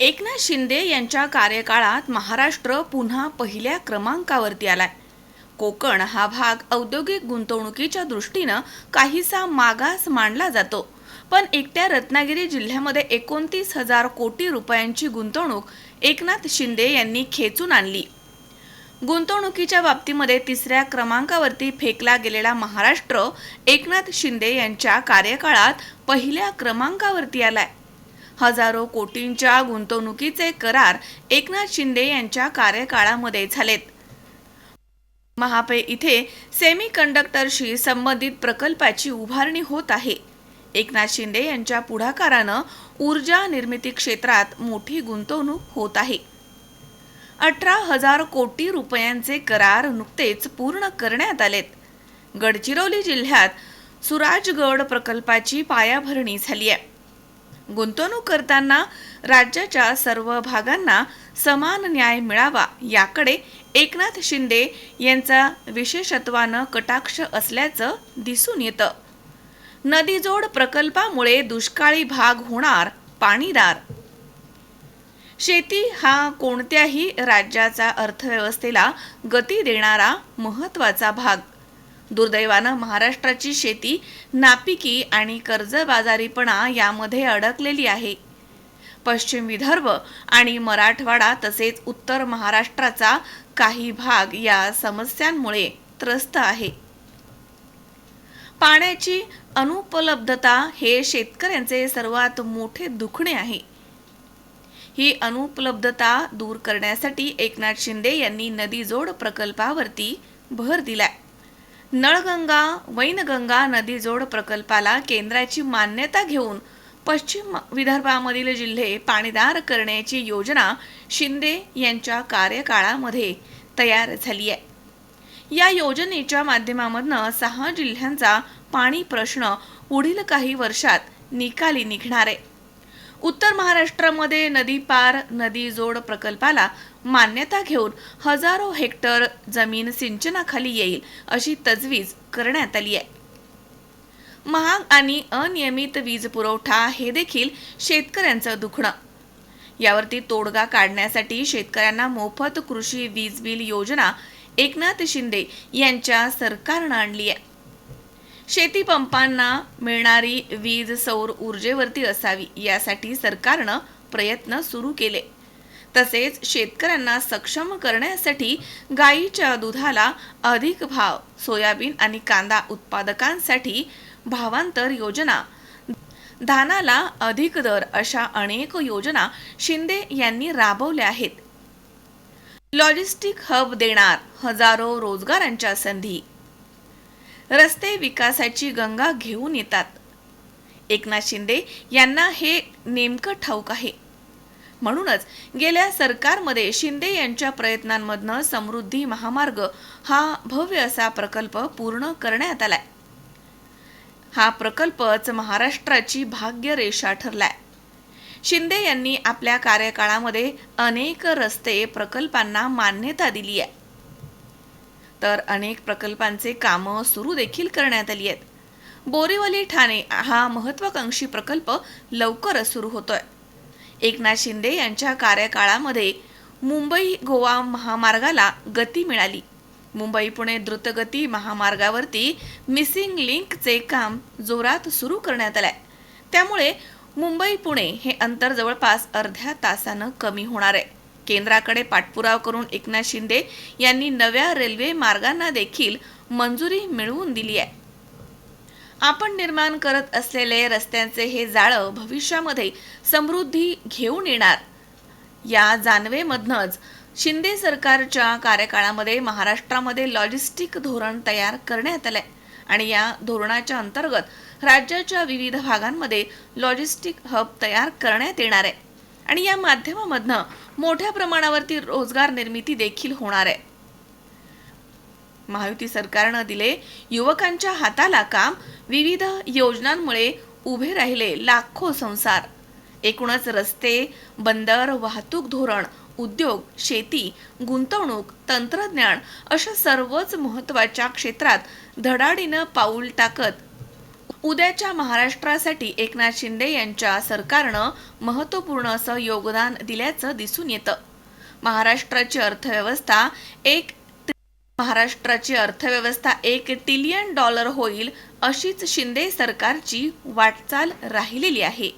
एकनाथ शिंदे यांच्या कार्यकाळात महाराष्ट्र पुन्हा पहिल्या क्रमांकावरती आलाय. कोकण हा भाग औद्योगिक गुंतवणुकीच्या दृष्टीनं काहीसा मागास मानला जातो. पण एकट्या रत्नागिरी जिल्ह्यामध्ये एकोणतीस हजार कोटी रुपयांची गुंतवणूक एकनाथ शिंदे यांनी खेचून आणली. गुंतवणुकीच्या बाबतीमध्ये तिसऱ्या क्रमांकावरती फेकला गेलेला महाराष्ट्र एकनाथ शिंदे यांच्या कार्यकाळात पहिल्या क्रमांकावरती आलाय. हजारो कोटींच्या गुंतवणुकीचे करार एकनाथ शिंदे यांच्या कार्यकाळामध्ये झालेत. महापे इथे सेमी कंडक्टरशी संबंधित प्रकल्पाची उभारणी होत आहे. एकनाथ शिंदे यांच्या पुढाकारानं ऊर्जा निर्मिती क्षेत्रात मोठी गुंतवणूक होत आहे. अठरा हजार कोटी रुपयांचे करार नुकतेच पूर्ण करण्यात आलेत. गडचिरोली जिल्ह्यात सुराजगड प्रकल्पाची पायाभरणी झाली आहे गुंतवणूक करताना राज्याच्या सर्व भागांना समान न्याय मिळावा याकडे एकनाथ शिंदे यांचा विशेषत्वानं कटाक्ष असल्याचं दिसून येतं. नदीजोड प्रकल्पामुळे दुष्काळी भाग होणार पाणीदार. शेती हा कोणत्याही राज्याचा अर्थव्यवस्थेला गती देणारा महत्त्वाचा भाग. दुर्दैवानं महाराष्ट्राची शेती नापिकी आणि कर्जबाजारीपणा यामध्ये अडकलेली आहे. पश्चिम विदर्भ आणि मराठवाडा तसेच उत्तर महाराष्ट्राचा काही भाग या समस्यांमुळे त्रस्त आहे. पाण्याची अनुपलब्धता हे शेतकऱ्यांचे सर्वात मोठे दुखणे आहे. ही अनुपलब्धता दूर करण्यासाठी एकनाथ शिंदे यांनी नदीजोड प्रकल्पावरती भर दिलाय. नळगंगा वैनगंगा नदीजोड प्रकल्पाला केंद्राची मान्यता घेऊन पश्चिम विदर्भामधील जिल्हे पाणीदार करण्याची योजना शिंदे यांच्या कार्यकाळामध्ये तयार झाली आहे. या योजनेच्या माध्यमामधनं सहा जिल्ह्यांचा पाणी प्रश्न पुढील काही वर्षात निकाली निघणार आहे. उत्तर महाराष्ट्रामध्ये नदीपार नदी जोड प्रकल्पाला मान्यता घेऊन हजारो हेक्टर जमीन सिंचनाखाली येईल अशी तजवीज करण्यात आली आहे. महाग आणि अनियमित वीज पुरवठा हे देखील शेतकऱ्यांचं दुखणं. यावरती तोडगा काढण्यासाठी शेतकऱ्यांना मोफत कृषी वीज बिल योजना एकनाथ शिंदे यांच्या सरकारनं आणली आहे. शेतीपंपांना मिळणारी वीज सौर ऊर्जेवरती असावी यासाठी सरकारनं प्रयत्न सुरू केले. तसेच शेतकऱ्यांना सक्षम करण्यासाठी गायीच्या दुधाला अधिक भाव सोयाबीन आणि कांदा उत्पादकांसाठी भावांतर योजना धानाला अधिक दर अशा अनेक योजना शिंदे यांनी राबवल्या आहेत. लॉजिस्टिक हब देणार हजारो रोजगारांच्या संधी रस्ते विकासाची गंगा घेऊन येतात. एकनाथ शिंदे यांना हे नेमकं ठाऊक आहे. म्हणूनच गेल्या सरकारमध्ये शिंदे यांच्या प्रयत्नांमधनं समृद्धी महामार्ग हा भव्य असा प्रकल्प पूर्ण करण्यात आलाय. हा प्रकल्पच महाराष्ट्राची भाग्यरेषा ठरलाय. शिंदे यांनी आपल्या कार्यकाळामध्ये अनेक रस्ते प्रकल्पांना मान्यता दिली आहे तर अनेक प्रकल्पांचे कामं सुरू देखील करण्यात आली आहेत. बोरीवली ठाणे हा महत्वाकांक्षी प्रकल्प लवकरच सुरू होतोय. एकनाथ शिंदे यांच्या कार्यकाळामध्ये मुंबई गोवा महामार्गाला गती मिळाली. मुंबई पुणे द्रुतगती महामार्गावरती मिसिंग लिंकचे काम जोरात सुरू करण्यात आलंय. त्यामुळे मुंबई पुणे हे अंतर जवळपास अर्ध्या तासानं कमी होणार आहे. केंद्राकडे पाठपुरावा करून एकनाथ शिंदे यांनी नव्या रेल्वे मार्गांना देखील मंजुरी मिळवून दिली आहे. आपण निर्माण करत असलेले रस्त्यांचे हे जाळं भविष्यामध्ये समृद्धी घेऊन येणार. या जानवेमधनंच शिंदे सरकारच्या कार्यकाळामध्ये महाराष्ट्रामध्ये लॉजिस्टिक धोरण तयार करण्यात आलंय आणि या धोरणाच्या अंतर्गत राज्याच्या विविध भागांमध्ये लॉजिस्टिक हब तयार करण्यात येणार आहे. आणि या माध्यमामधनं मोठ्या प्रमाणावरती रोजगार निर्मिती देखील होणार आहे. महायुती सरकारनं दिले युवकांच्या हाताला काम विविध योजनांमुळे उभे राहिले लाखो संसार. एकूणच रस्ते बंदर वाहतूक धोरण उद्योग शेती गुंतवणूक तंत्रज्ञान अशा सर्वच महत्त्वाच्या क्षेत्रात धडाडीनं पाऊल टाकत उद्याच्या महाराष्ट्रासाठी एकनाथ शिंदे यांच्या सरकारनं महत्त्वपूर्ण असं योगदान दिल्याचं दिसून येतं. महाराष्ट्राची अर्थव्यवस्था एक महाराष्ट्राची अर्थव्यवस्था एक ट्रिलियन डॉलर होईल अशीच शिंदे सरकारची वाटचाल राहिलेली आहे.